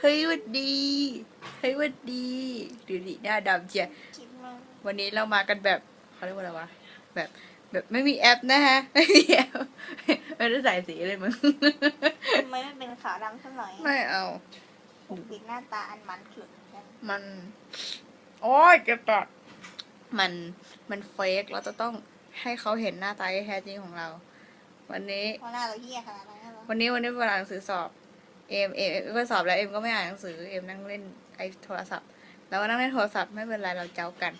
เฮ้ยหวัดดี เฮ้ยหวัดดีดูดิหน้าดำเชียคิดมากวันนี้เรามากันแบบเขาเรียกว่าอะไรวะแบบแบบไม่มีแอปนะฮะไม่มีแอปไม่ได้ใส่สีเลยมึงทำไมไม่เป็นขาวดำสักหน่อยไม่เอาปกปิดหน้าตาอันมันขลุดกันมันโอ้ยเจ็บปากมันมันเฟกเราจะต้องให้เขาเห็นหน้าตาที่แท้จริงของเรา วันนี้เพราะหน้าเราเหี้ยขนาดนั้นเหรอวันนี้วันนี้เวลาหนังสือสอบ เอมเอมเอ็มก็สอบแล้วเอมก็ไม่อ่านหนังสือเอมนั่งเล่นไอ้โทรศัพท์แล้วก็นั่งเล่นโทรศัพท์ไม่เป็นไรเราเจ้ากัน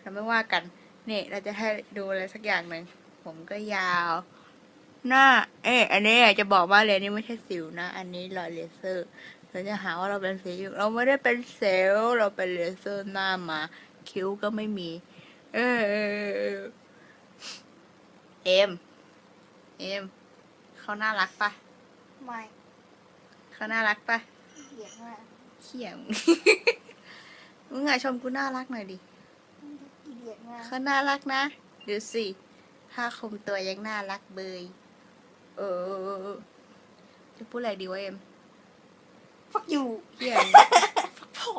เราไม่ว่ากันนี่เราจะให้ดูอะไรสักอย่างหนึ่งผมก็ยาว หน้า เอ๊อันนี้จะบอกว่าเลยนี่ไม่ใช่สิวนะ อันนี้รอยเลเซอร์เราจะหาว่าเราเป็นสิวเราไม่ได้เป็นเซลล์เราเป็นเลเซอร์หน้ามา คิ้วก็ไม่มี เออเออเออเอมเอมเขาน่ารักปะไม่ เขาน่ารักปะเหี้ยมากเขี่ยม มึงอะชมกูน่ารักหน่อยดิอีเดียดมากเขาน่ารักนะดูสิผ้าคลุมตัวยังน่ารักเบยเออจะพูดอะไรดีวะเอ็มฟักอยู่เขี่ยม ฟักพอ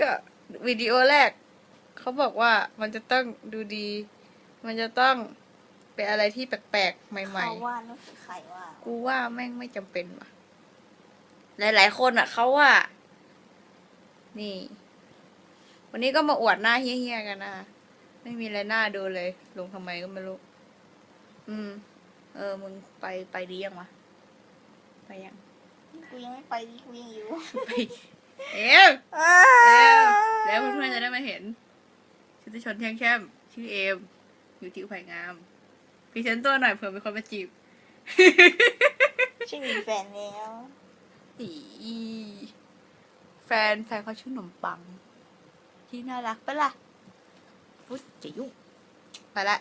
ก็วิดีโอแรก เขาบอกว่ามันจะต้องดูดี มันจะต้อง เป็นอะไรที่แปลกๆ ใหม่เขาว่านั่นคือใครว่าๆ กูว่าแม่งไม่จำเป็นว่ะ หลายๆคนอะเขาว่า นี่ วันนี้ก็มาอวดหน้าเฮี้ยๆกันนะไม่มีอะไรน่าดูเลย ลงทำไมก็ไม่รู้ อืม เออ มึงไปไปดียังวะ ไปยัง กูยังไม่ไปดิกูยังอยู่ไป เอ็มเอมแล้วเพื่อนๆจะได้มาเห็นชุติชนแช่งแช่มชื่อเอม อยู่ที่อุภัยงาม พรีเซนต์ตัวหน่อยเผื่อมีคนมาจีบชื่อมีแฟนแล้วอีแฟนแฟนเขาชื่อหนมปัง ที่น่ารักปะล่ะปุ๊บจะยุ่งไปละ